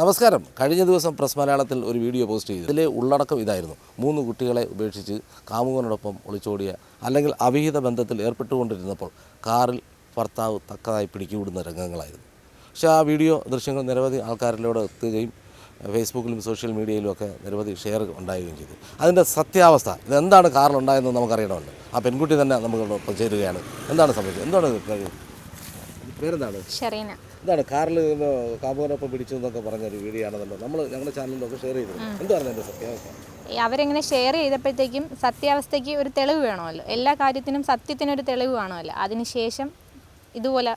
നമസ്കാരം. കഴിഞ്ഞ ദിവസം പ്രസ് മലയാളത്തിൽ ഒരു വീഡിയോ പോസ്റ്റ് ചെയ്തു. ഇതിലെ ഉള്ളടക്കം ഇതായിരുന്നു. മൂന്ന് കുട്ടികളെ ഉപേക്ഷിച്ച് കാമുകനോടൊപ്പം ഒളിച്ചോടിയ അല്ലെങ്കിൽ അവിഹിത ബന്ധത്തിൽ ഏർപ്പെട്ടുകൊണ്ടിരുന്നപ്പോൾ കാറിൽ ഭർത്താവ് തക്കതായി പിടിച്ചുവിടുന്ന രംഗങ്ങളായിരുന്നു. പക്ഷേ ആ വീഡിയോ ദൃശ്യങ്ങൾ നിരവധി ആൾക്കാരിലൂടെ എത്തുകയും ഫേസ്ബുക്കിലും സോഷ്യൽ മീഡിയയിലും ഒക്കെ നിരവധി ഷെയർ ഉണ്ടാവുകയും ചെയ്തു. അതിന്റെ സത്യാവസ്ഥ ഇതെന്താണ് കാറിലുണ്ടായെന്ന് നമുക്കറിയണമല്ലോ. ആ പെൺകുട്ടി തന്നെ നമുക്ക് ചേരുകയാണ്. എന്താണ് സംഭവിച്ചത്? എന്താണ്? പേരെന്താണ്? ഷെറീന. ഇതാണ് കാറിൽ കാമുകനൊപ്പം പിടിച്ചു എന്നൊക്കെ പറഞ്ഞ ഒരു വീഡിയോ ആണെന്നല്ലോ നമ്മൾ ഞങ്ങളുടെ ചാനലിലൊക്കെ ഷെയർ ചെയ്തു എന്താണ് എന്റെ സത്യാവസ്ഥ അവരെങ്ങനെ ഷെയർ ചെയ്തപ്പോഴത്തേക്കും സത്യാവസ്ഥയ്ക്ക് ഒരു തെളിവ് വേണമല്ലോ. എല്ലാ കാര്യത്തിനും സത്യത്തിനൊരു തെളിവ് വേണമല്ലോ. അതിനുശേഷം ഇതുപോലെ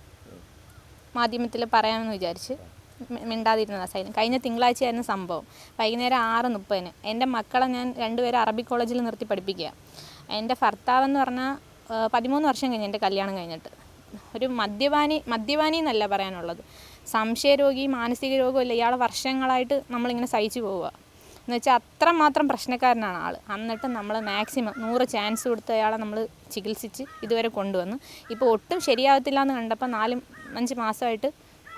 മാധ്യമത്തിൽ പറയാമെന്ന് വിചാരിച്ച് മിണ്ടാതിരുന്ന സൈനം സൈലം കഴിഞ്ഞ തിങ്കളാഴ്ചയായിരുന്നു സംഭവം. വൈകുന്നേരം ആറ് മുപ്പതിന് എന്റെ മക്കളെ ഞാൻ രണ്ടുപേരും അറബി കോളേജിൽ നിർത്തി പഠിപ്പിക്കുക എന്റെ ഭർത്താവെന്ന് പറഞ്ഞാൽ പതിമൂന്ന് വർഷം കഴിഞ്ഞ് എന്റെ കല്യാണം കഴിഞ്ഞിട്ട്. ഒരു മദ്യപാനി മദ്യപാനി എന്നല്ല പറയാനുള്ളത്. സംശയരോഗി മാനസിക രോഗമല്ല ഇയാൾ വർഷങ്ങളായിട്ട് നമ്മളിങ്ങനെ സഹിച്ചു പോവുക. എന്ന് വെച്ചാൽ അത്രമാത്രം പ്രശ്നക്കാരനാണ് ആൾ എന്നിട്ട് നമ്മൾ മാക്സിമം നൂറ് ചാൻസ് കൊടുത്ത് അയാളെ നമ്മൾ ചികിത്സിച്ച് ഇതുവരെ കൊണ്ടുവന്ന്. ഇപ്പോൾ ഒട്ടും ശരിയാകത്തില്ല എന്ന് കണ്ടപ്പോൾ നാല് അഞ്ച് മാസമായിട്ട്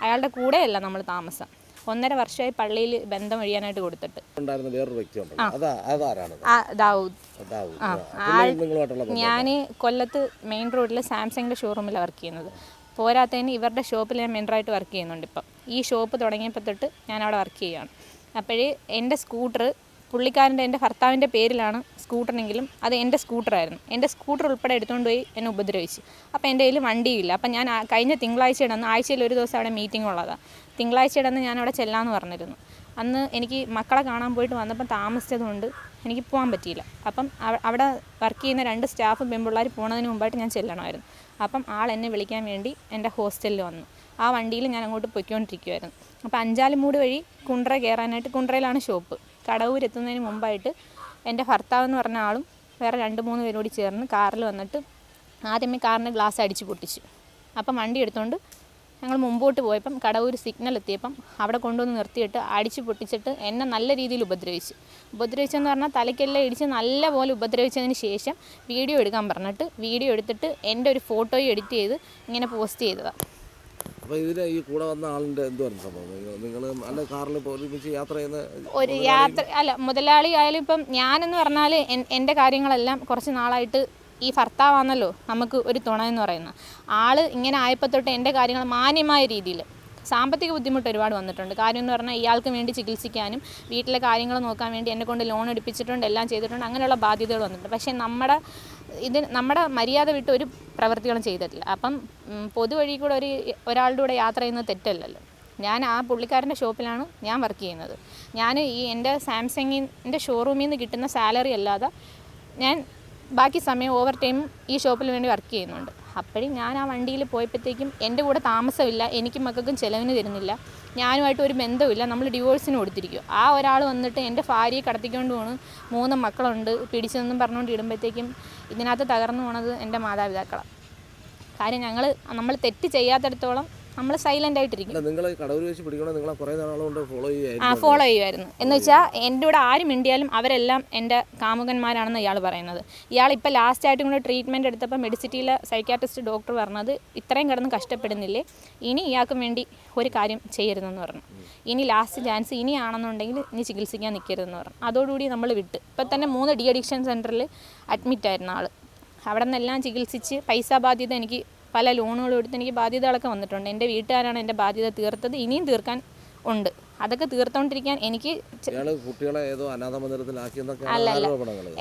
അയാളുടെ കൂടെയല്ല നമ്മൾ താമസം. ഒന്നര വർഷമായി പള്ളിയിൽ ബന്ധം ഒഴിയാനായിട്ട് കൊടുത്തിട്ട്. ഉണ്ടായിരുന്ന വേറൊരു വ്യക്തി ഉണ്ടല്ലോ. അതാ അതാരാണ് ആ ദാവൂദ്. അതാവും ആ, പുള്ളി നിങ്ങളുമായിട്ടുള്ള ബന്ധം ഞാൻ കൊല്ലത്ത് മെയിൻ റോഡിൽ സാംസങ്ങിന്റെ ഷോറൂമിലാണ് വർക്ക് ചെയ്യുന്നത്. പോരാത്തതിന് ഇവരുടെ ഷോപ്പിൽ ഞാൻ മെന്ററായിട്ട് വർക്ക് ചെയ്യുന്നുണ്ട് ഇപ്പം. ഈ ഷോപ്പ് തുടങ്ങിയപ്പോൾ തൊട്ട് ഞാൻ അവിടെ വർക്ക് ചെയ്യുകയാണ്. അപ്പോഴേ എന്റെ സ്കൂട്ടർ പുള്ളിക്കാരന്റെ എന്റെ ഭർത്താവിന്റെ പേരിലാണ് സ്കൂട്ടറെങ്കിലും അത് എന്റെ സ്കൂട്ടറായിരുന്നു. എന്റെ സ്കൂട്ടർ ഉൾപ്പെടെ എടുത്തുകൊണ്ട് പോയി എന്നെ ഉപദ്രവിച്ചു. അപ്പോൾ എന്റെ കയ്യിൽ വണ്ടിയില്ല അപ്പോൾ ഞാൻ കഴിഞ്ഞ തിങ്കളാഴ്ച ഇടന്ന് ആഴ്ചയിൽ ഒരു ദിവസം അവിടെ മീറ്റിംഗ് ഉള്ളതാണ് തിങ്കളാഴ്ച ഇടന്ന് ഞാൻ അവിടെ ചെല്ലാമെന്ന് പറഞ്ഞിരുന്നു. അന്ന് എനിക്ക് മക്കളെ കാണാൻ പോയിട്ട് വന്നപ്പോൾ താമസിച്ചതുകൊണ്ട് എനിക്ക് പോകാൻ പറ്റിയില്ല. അപ്പം അവിടെ വർക്ക് ചെയ്യുന്ന രണ്ട് സ്റ്റാഫ് പെൺപിള്ളേർ പോണതിന് മുമ്പായിട്ട് ഞാൻ ചെല്ലണമായിരുന്നു. അപ്പം ആൾ എന്നെ വിളിക്കാൻ വേണ്ടി എന്റെ ഹോസ്റ്റലിൽ വന്നു. ആ വണ്ടിയിൽ ഞാൻ അങ്ങോട്ട് പൊയ്ക്കൊണ്ടിരിക്കുമായിരുന്നു അപ്പോൾ അഞ്ചാലുമൂട് വഴി കുണ്ട്ര കയറാനായിട്ട് കുണ്ട്രയിലാണ് ഷോപ്പ് കടവൂർ എത്തുന്നതിന് മുമ്പായിട്ട് എന്റെ ഭർത്താവ് എന്ന് പറഞ്ഞ ആളും വേറെ രണ്ട് മൂന്ന് പേരോട് ചേർന്ന് കാറിൽ വന്നിട്ട് ആദ്യമേ കാറിന്റെ ഗ്ലാസ് അടിച്ച് പൊട്ടിച്ചു. അപ്പം വണ്ടി എടുത്തുകൊണ്ട് ഞങ്ങൾ മുമ്പോട്ട് പോയപ്പം കടവൂർ സിഗ്നൽ എത്തിയപ്പം അവിടെ കൊണ്ടുവന്ന് നിർത്തിയിട്ട് അടിച്ച് പൊട്ടിച്ചിട്ട് എന്നെ നല്ല രീതിയിൽ ഉപദ്രവിച്ചു. ഉപദ്രവിച്ചെന്ന് പറഞ്ഞാൽ തലയ്ക്കെല്ലാം ഇടിച്ച് നല്ല പോലെ ഉപദ്രവിച്ചതിന് ശേഷം വീഡിയോ എടുക്കാൻ പറഞ്ഞിട്ട് വീഡിയോ എടുത്തിട്ട് എന്റെ ഒരു ഫോട്ടോയും എഡിറ്റ് ചെയ്ത് ഇങ്ങനെ പോസ്റ്റ് ചെയ്തതാണ്. അപ്പോൾ ഇതിന് ഈ കൂടെ വന്ന ആളിന്റെ എന്തുവായിരുന്നു സംഭവം? നിങ്ങൾ അല്ല കാറിൽ ഒരുമിച്ച് യാത്ര ചെയ്യുന്ന ഒരു യാത്ര അല്ല മുതലാളി ആയാലും ഇപ്പം ഞാനെന്ന് പറഞ്ഞാൽ എന്റെ കാര്യങ്ങളെല്ലാം കുറച്ച് നാളായിട്ട് ഈ ഭർത്താവാണല്ലോ നമുക്ക് ഒരു തുണ എന്ന് പറയുന്നത്. ആൾ ഇങ്ങനെ ആയപ്പോൾ തൊട്ട് എന്റെ കാര്യങ്ങൾ മാന്യമായ രീതിയിൽ സാമ്പത്തിക ബുദ്ധിമുട്ട് ഒരുപാട് വന്നിട്ടുണ്ട്. കാര്യം എന്ന് പറഞ്ഞാൽ ഇയാൾക്ക് വേണ്ടി ചികിത്സിക്കാനും വീട്ടിലെ കാര്യങ്ങൾ നോക്കാൻ വേണ്ടി എന്നെ കൊണ്ട് ലോൺ എടുപ്പിച്ചിട്ടുണ്ട് എല്ലാം ചെയ്തിട്ടുണ്ട് അങ്ങനെയുള്ള ബാധ്യതകൾ വന്നിട്ടുണ്ട്. പക്ഷേ നമ്മുടെ ഇത് നമ്മുടെ മര്യാദ വിട്ട് ഒരു പ്രവൃത്തികളും ചെയ്തിട്ടില്ല. അപ്പം പൊതുവഴി കൂടെ ഒരു ഒരാളുടെ കൂടെ യാത്ര ചെയ്യുന്നത് തെറ്റല്ലല്ലോ. ഞാൻ ആ പുള്ളിക്കാരന്റെ ഷോപ്പിലാണ് ഞാൻ വർക്ക് ചെയ്യുന്നത്. ഞാൻ ഈ എന്റെ സാംസങ്ങിന്റെ ഷോറൂമിൽ നിന്ന് കിട്ടുന്ന സാലറി അല്ലാതെ ഞാൻ ബാക്കി സമയം ഓവർ ടൈം ഈ ഷോപ്പിൽ വേണ്ടി വർക്ക് ചെയ്യുന്നുണ്ട്. അപ്പോഴും ഞാൻ ആ വണ്ടിയിൽ പോയപ്പോഴത്തേക്കും എന്റെ കൂടെ താമസമില്ല എനിക്കും മക്കൾക്കും ചിലവിന് തരുന്നില്ല ഞാനുമായിട്ട് ഒരു ബന്ധമില്ല നമ്മൾ ഡിവോഴ്സിന് കൊടുത്തിരിക്കും. ആ ഒരാൾ വന്നിട്ട് എന്റെ ഭാര്യയെ കടത്തിക്കൊണ്ട് പോണ് മൂന്ന് മക്കളുണ്ട് പിടിച്ചതെന്നും പറഞ്ഞുകൊണ്ട് ഇടുമ്പോഴത്തേക്കും ഇതിനകത്ത് തകർന്നു പോണത് എന്റെ മാതാപിതാക്കളാണ് കാര്യം ഞങ്ങൾ നമ്മൾ തെറ്റ് ചെയ്യാത്തിടത്തോളം നമ്മൾ സൈലന്റ് ആയിട്ടിരിക്കും. നിങ്ങൾ കടവൂർ വെച്ച് പിടിക്കണോ നിങ്ങളെ കുറേ നാളുകൊണ്ട് ഫോളോ ആ ഫോളോ ചെയ്യുമായിരുന്നു എന്ന് വെച്ചാൽ എന്റെ കൂടെ ആര് മിണ്ടിയാലും അവരെല്ലാം എന്റെ കാമുകന്മാരാണെന്ന് ഇയാൾ പറയുന്നത്. ഇയാൾ ഇപ്പോൾ ലാസ്റ്റ് ആയിട്ടും കൂടെ ട്രീറ്റ്മെന്റ് എടുത്തപ്പോൾ മെഡിസിറ്റിയിലെ സൈക്യാട്രിസ്റ്റ് ഡോക്ടർ പറഞ്ഞത് ഇത്രയും കിടന്ന് കഷ്ടപ്പെടുന്നില്ലേ ഇനി ഇയാൾക്കും വേണ്ടി ഒരു കാര്യം ചെയ്യരുതെന്ന് പറഞ്ഞു. ഇനി ലാസ്റ്റ് ചാൻസ് ഇനിയാണെന്നുണ്ടെങ്കിൽ ഇനി ചികിത്സിക്കാൻ നിൽക്കരുതെന്ന് പറഞ്ഞു. അതോടുകൂടി നമ്മൾ വിട്ട്. ഇപ്പം തന്നെ മൂന്ന് ഡി അഡിക്ഷൻ സെന്ററിൽ അഡ്മിറ്റ് ആയിരുന്ന ആൾ അവിടെ നിന്നെല്ലാം ചികിത്സിച്ച് പൈസ ബാധ്യത എനിക്ക് പല ലോണുകളും എടുത്ത് എനിക്ക് ബാധ്യതകളൊക്കെ വന്നിട്ടുണ്ട്. എന്റെ വീട്ടുകാരാണ് എന്റെ ബാധ്യത തീർത്തത് ഇനിയും തീർക്കാൻ ഉണ്ട്. അതൊക്കെ തീർത്തോണ്ടിരിക്കാൻ എനിക്ക് കുട്ടികളെ ഏതോ അനാഥ അല്ലല്ല.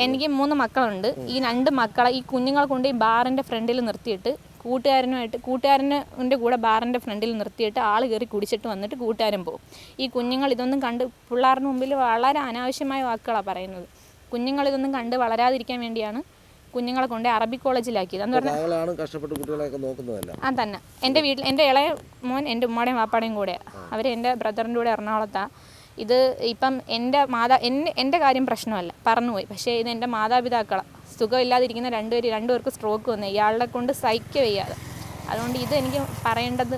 എനിക്ക് മൂന്ന് മക്കളുണ്ട്. ഈ രണ്ട് മക്കളെ ഈ കുഞ്ഞുങ്ങളെ കൊണ്ട് ഈ ബാറിന്റെ ഫ്രണ്ടിൽ നിർത്തിയിട്ട് കൂട്ടുകാരനുമായിട്ട് കൂട്ടുകാരന്റെ കൂടെ ബാറിന്റെ ഫ്രണ്ടിൽ നിർത്തിയിട്ട് ആൾ കയറി കുടിച്ചിട്ട് വന്നിട്ട് കൂട്ടുകാരൻ പോകും. ഈ കുഞ്ഞുങ്ങൾ ഇതൊന്നും കണ്ട് പിള്ളേരുടെ മുമ്പിൽ വളരെ അനാവശ്യമായ വാക്കുകളാണ് പറയുന്നത്. കുഞ്ഞുങ്ങൾ ഇതൊന്നും കണ്ട് വളരാതിരിക്കാൻ വേണ്ടിയാണ് കുഞ്ഞുങ്ങളെ കൊണ്ട് അറബി കോളേജിലാക്കിയത്. എന്ന് പറഞ്ഞാൽ താങ്കളാണ് കഷ്ടപ്പെട്ട് കുട്ടികളെയൊക്കെ നോക്കുന്നതല്ല. ആ തന്നെ. എന്റെ വീട്ടിൽ എന്റെ ഇളയ മോൻ എന്റെ ഉമ്മയുടെയും വാപ്പാടെയും കൂടെ. അവർ എന്റെ ബ്രദറിന്റെ കൂടെ എറണാകുളത്താണ് ഇത് ഇപ്പം എന്റെ മാതാ എന്റെ എന്റെ കാര്യം പ്രശ്നമല്ല. പറഞ്ഞുപോയി പക്ഷേ ഇത് എന്റെ മാതാപിതാക്കളാണ് സുഖമില്ലാതിരിക്കുന്ന രണ്ടുപേർ രണ്ടുപേർക്ക് സ്ട്രോക്ക് വന്നു ഇയാളെ കൊണ്ട് സഹിക്ക വയ്യാതെ അതുകൊണ്ട് ഇത് എനിക്ക് പറയേണ്ടത്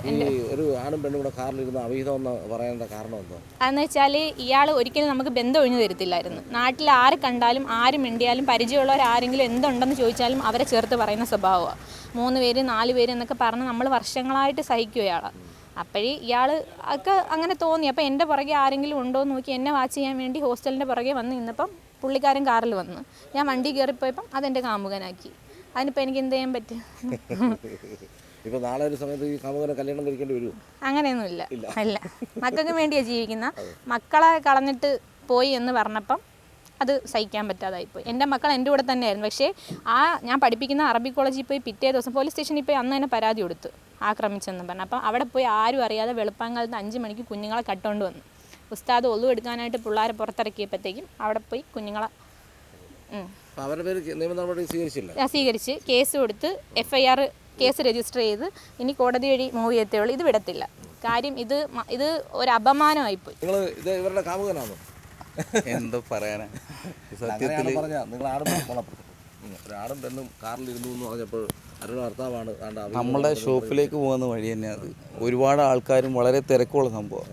ഒരു ആണും പെണ്ണും കൂടെ കാറിലിരുന്ന് അവിഹിതം എന്ന് പറയേണ്ട കാരണം എന്തോ അതെന്ന് വെച്ചാൽ ഇയാൾ ഒരിക്കലും നമുക്ക് ബന്ധം ഒഴിഞ്ഞു തരത്തില്ലായിരുന്നു. നാട്ടിൽ ആര് കണ്ടാലും ആര് മിണ്ടിയാലും പരിചയമുള്ളവർ ആരെങ്കിലും എന്തുണ്ടെന്ന് ചോദിച്ചാലും അവരെ ചേർത്ത് പറയുന്ന സ്വഭാവമാണ് മൂന്ന് പേര് നാല് പേര് എന്നൊക്കെ പറഞ്ഞ് നമ്മൾ വർഷങ്ങളായിട്ട് സഹിക്കും ഇയാളെ. അപ്പോഴേ ഇയാൾ ഒക്കെ അങ്ങനെ തോന്നി. അപ്പോൾ എന്റെ പുറകെ ആരെങ്കിലും ഉണ്ടോ എന്ന് നോക്കി എന്നെ വാച്ച് ചെയ്യാൻ വേണ്ടി ഹോസ്റ്റലിന്റെ പുറകെ വന്ന് ഇന്നിപ്പം പുള്ളിക്കാരൻ കാറിൽ വന്നു. ഞാൻ വണ്ടി കയറിപ്പോയപ്പം അതെന്റെ കാമുകനാക്കി. അതിനിപ്പോൾ എനിക്ക് എന്ത് ചെയ്യാൻ പറ്റും? ഇപ്പോൾ നാളെ ഒരു സമയത്ത് ഈ കാമുകനെ കല്യാണം കഴിക്കേണ്ടി വരുമോ അങ്ങനെയൊന്നുമില്ല. അല്ല. മക്കൾക്ക് വേണ്ടിയാ ജീവിക്കുന്ന. മക്കളെ കളഞ്ഞിട്ട് പോയി എന്ന് പറഞ്ഞപ്പം അത് സഹിക്കാൻ പറ്റാതായിപ്പോയി എന്റെ മക്കൾ എന്റെ കൂടെ തന്നെയായിരുന്നു. പക്ഷേ ആ ഞാൻ പഠിപ്പിക്കുന്ന അറബി കോളേജിൽ പോയി പിറ്റേ ദിവസം പോലീസ് സ്റ്റേഷനിൽ പോയി അന്ന് തന്നെ പരാതി കൊടുത്തു ആക്രമിച്ചെന്ന് പറഞ്ഞു. അപ്പം അവിടെ പോയി ആരും അറിയാതെ വെളുപ്പാങ്കാലത്ത് അഞ്ച് മണിക്ക് കുഞ്ഞുങ്ങളെ കട്ടുകൊണ്ട് വന്നു. ഉസ്താദ് ഒളു എടുക്കാനായിട്ട് പിള്ളേരെ പുറത്തിറക്കിയപ്പോഴത്തേക്കും അവിടെ പോയി കുഞ്ഞുങ്ങളെ അവരുടെ പേര് നിയമ നടപടി സ്വീകരിച്ചില്ല? സ്വീകരിച്ച് കേസ് കൊടുത്ത് FIR I R case register ചെയ്ത് ഇനി കോടതി വഴി മൂവ് ചെയ്യത്തേ ഉള്ളൂ. ഇത് വിടത്തില്ല. കാര്യം ഇത് ഇത് ഒരു അപമാനമായിപ്പോയി നിങ്ങൾ ഇത് ഇവരുടെ കാമുകനാണോ? എന്തോ പറയാനാ? സത്യത്തിൽ പറഞ്ഞാൽ നിങ്ങൾ പെണ്ണും എന്ന് പറഞ്ഞപ്പോൾ അവരുടെ ഭർത്താവാണ് ആണ്ട് നമ്മുടെ ഷോപ്പിലേക്ക് പോകുന്ന വഴി തന്നെയാണ് അത്. ഒരുപാട് ആൾക്കാരും വളരെ തിരക്കുള്ള സംഭവം.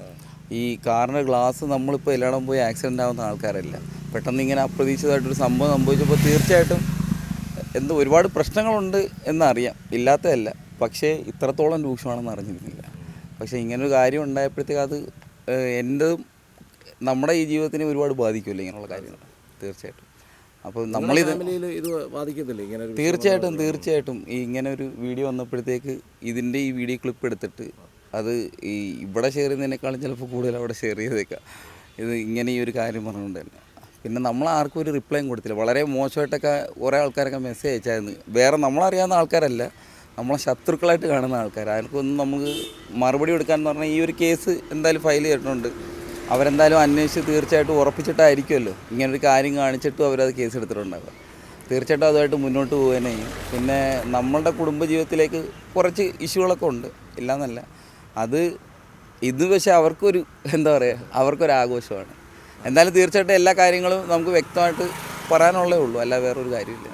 ഈ കാറിന്റെ ഗ്ലാസ് നമ്മളിപ്പോൾ എല്ലായിടം പോയി ആക്സിഡന്റ് ആവുന്ന ആൾക്കാരല്ല. പെട്ടെന്ന് ഇങ്ങനെ അപ്രതീക്ഷിതമായിട്ടൊരു സംഭവം സംഭവിച്ചപ്പോൾ തീർച്ചയായിട്ടും എന്തോ ഒരുപാട് പ്രശ്നങ്ങളുണ്ട് എന്നറിയാം. ഇല്ലാത്തതല്ല. പക്ഷേ ഇത്രത്തോളം രൂക്ഷമാണെന്ന് അറിഞ്ഞിരുന്നില്ല. പക്ഷേ ഇങ്ങനൊരു കാര്യം ഉണ്ടായപ്പോഴത്തേക്ക് അത് എന്റെതും നമ്മുടെ ഈ ജീവിതത്തിനെ ഒരുപാട് ബാധിക്കുമല്ലോ ഇങ്ങനെയുള്ള കാര്യങ്ങൾ. തീർച്ചയായിട്ടും. അപ്പോൾ നമ്മളിത് തീർച്ചയായിട്ടും തീർച്ചയായിട്ടും. ഈ ഇങ്ങനെ ഒരു വീഡിയോ വന്നപ്പോഴത്തേക്ക് ഇതിന്റെ ഈ വീഡിയോ ക്ലിപ്പ് എടുത്തിട്ട് അത് ഈ ഇവിടെ ഷെയർ ചെയ്യുന്നതിനേക്കാളും ചിലപ്പോൾ കൂടുതൽ അവിടെ ഷെയർ ചെയ്തേക്കാം. ഇത് ഇങ്ങനെ ഈ ഒരു കാര്യം പറഞ്ഞുകൊണ്ട് തന്നെ. പിന്നെ നമ്മൾ ആർക്കും ഒരു റിപ്ലൈയും കൊടുത്തില്ല. വളരെ മോശമായിട്ടൊക്കെ കുറേ ആൾക്കാരൊക്കെ മെസ്സേജ് അയച്ചായിരുന്നു. വേറെ നമ്മളറിയാവുന്ന ആൾക്കാരല്ല. നമ്മളെ ശത്രുക്കളായിട്ട് കാണുന്ന ആൾക്കാർ ആർക്കൊന്നും നമുക്ക് മറുപടി കൊടുക്കാൻ എന്ന് പറഞ്ഞാൽ ഈ ഒരു കേസ് എന്തായാലും ഫയൽ ചെയ്തിട്ടുണ്ട്. അവരെന്തായാലും അന്വേഷിച്ച് തീർച്ചയായിട്ടും ഉറപ്പിച്ചിട്ടായിരിക്കുമല്ലോ. ഇങ്ങനൊരു കാര്യം കാണിച്ചിട്ടും അവരത് കേസ് എടുത്തിട്ടുണ്ടാവുക. തീർച്ചയായിട്ടും അതുമായിട്ട് മുന്നോട്ട് ചെയ്യും. പിന്നെ നമ്മളുടെ കുടുംബജീവിതത്തിലേക്ക് കുറച്ച് ഇഷ്യൂകളൊക്കെ ഉണ്ട്. ഇല്ലയെന്നല്ല അത് ഇത് പക്ഷേ അവർക്കൊരു എന്താ പറയുക അവർക്കൊരു എന്തായാലും തീർച്ചയായിട്ടും എല്ലാ കാര്യങ്ങളും നമുക്ക് വ്യക്തമായിട്ട് പറയാനുള്ളേ ഉള്ളൂ. അല്ല വേറൊരു കാര്യമില്ല